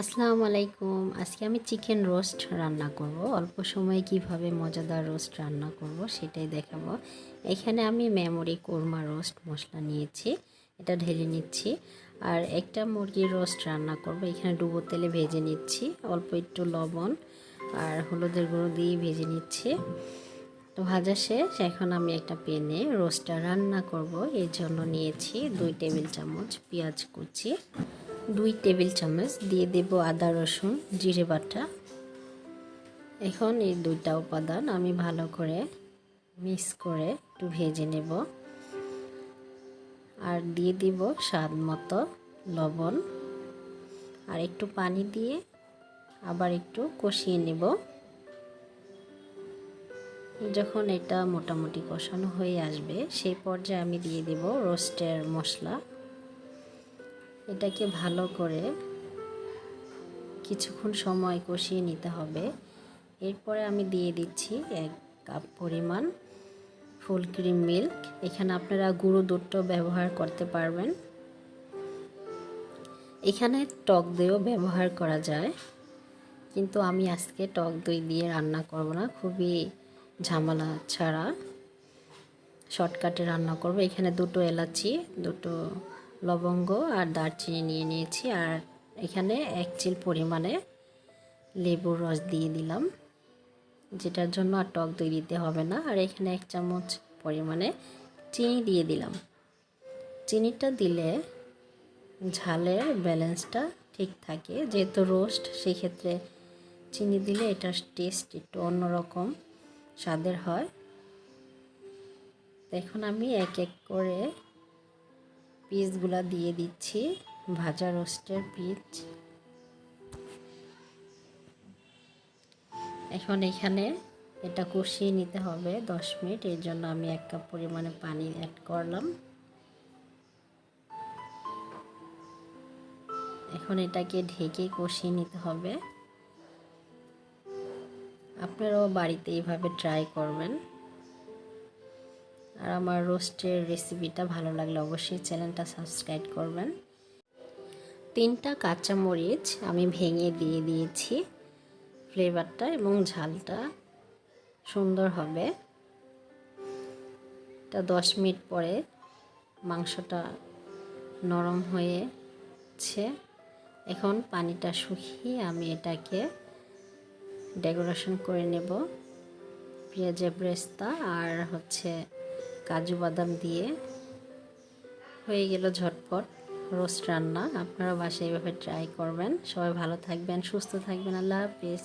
আসসালামু আলাইকুম। আজকে আমি চিকেন রোস্ট রান্না করব। অল্প সময়ে কীভাবে মজাদার রোস্ট রান্না করব সেটাই দেখাবো। এখানে আমি মেমরি কোরমা রোস্ট মশলা নিয়েছি, এটা ঢেলে নিচ্ছি। আর একটা মুরগির রোস্ট রান্না করব। এখানে ডুবো তেলে ভেজে নিচ্ছি, অল্প একটু লবণ আর হলুদের গুঁড়ো দিয়ে ভেজে নিচ্ছি। তো ভাজা শেষ, এখন আমি একটা পেনে রোস্টটা রান্না করব। এর জন্য নিয়েছি দুই টেবিল চামচ পেঁয়াজ কুচি। দুই টেবিল চামচ দিয়ে দেব আদা, রসুন, জিরে বাটা। এখন এই দুইটা উপাদান আমি ভালো করে মিক্স করে একটু ভেজে নেব। আর দিয়ে দিব স্বাদ মতো লবণ। আর একটু পানি দিয়ে আবার একটু কষিয়ে নেব। যখন এটা মোটামুটি কষানো হয়ে আসবে, সেই পর্যায়ে আমি দিয়ে দেব রোস্টের মশলা। এটাকে ভালো করে কিছুক্ষণ সময় কষিয়ে নিতে হবে। এরপরে আমি দিয়ে দিচ্ছি এক কাপ পরিমাণ ফুল ক্রিম মিল্ক। এখানে আপনারা গুঁড়ো দুধটাও ব্যবহার করতে পারবেন। এখানে টক দইও ব্যবহার করা যায়। কিন্তু আমি আজকে টক দই দিয়ে রান্না করব না, খুবই ঝামেলা ছাড়া। শর্টকাটে রান্না করব। এখানে দুটো এলাচি, দুটো লবঙ্গ আর দারচিনি নিয়ে নিয়েছি আর এখানে এক চিল পরিমাণে লেবুর রস দিয়ে দিলাম, যেটার জন্য আর টক দই দিতে হবে না। আর এখানে এক চামচ পরিমাণে চিনি দিয়ে দিলাম। চিনিটা দিলে ঝালের ব্যালেন্সটা ঠিক থাকে। যেহেতু রোস্ট, সেক্ষেত্রে চিনি দিলে এটার টেস্ট একটু অন্যরকম স্বাদের হয়। এখন আমি এক এক করে পিসগুলা দিয়ে দিচ্ছি, ভাজা রোস্টের পিস এখন এখানে এটা কষিয়ে নিতে হবে দশ মিনিট, এর জন্য আমি এক কাপ পরিমাণে পানি অ্যাড করলাম। এখন এটাকে ঢেকে কষিয়ে নিতে হবে। আপনারাও বাড়িতে এইভাবে ট্রাই করবেন। আর আমার রোস্টের রেসিপিটা ভালো লাগলে অবশ্যই চ্যানেলটা সাবস্ক্রাইব করবেন। তিনটা কাঁচা মরিচ আমি ভেঙে দিয়ে দিয়েছি। ফ্লেভারটা এবং ঝালটা সুন্দর হবে। এটা দশ মিনিট পরে মাংসটা নরম হয়েছে। এখন পানিটা শুকিয়ে আমি এটাকে ডেকোরেশন করে নেব। পেঁয়াজের ব্রেস্তা আর হচ্ছে কাজু বাদাম দিয়ে হয়ে গেল ঝটপট রোস্ট রান্না। আপনারা বাসায় এভাবে ট্রাই করবেন। সবাই ভালো থাকবেন, সুস্থ থাকবেন। আল্লাহ হাফিজ।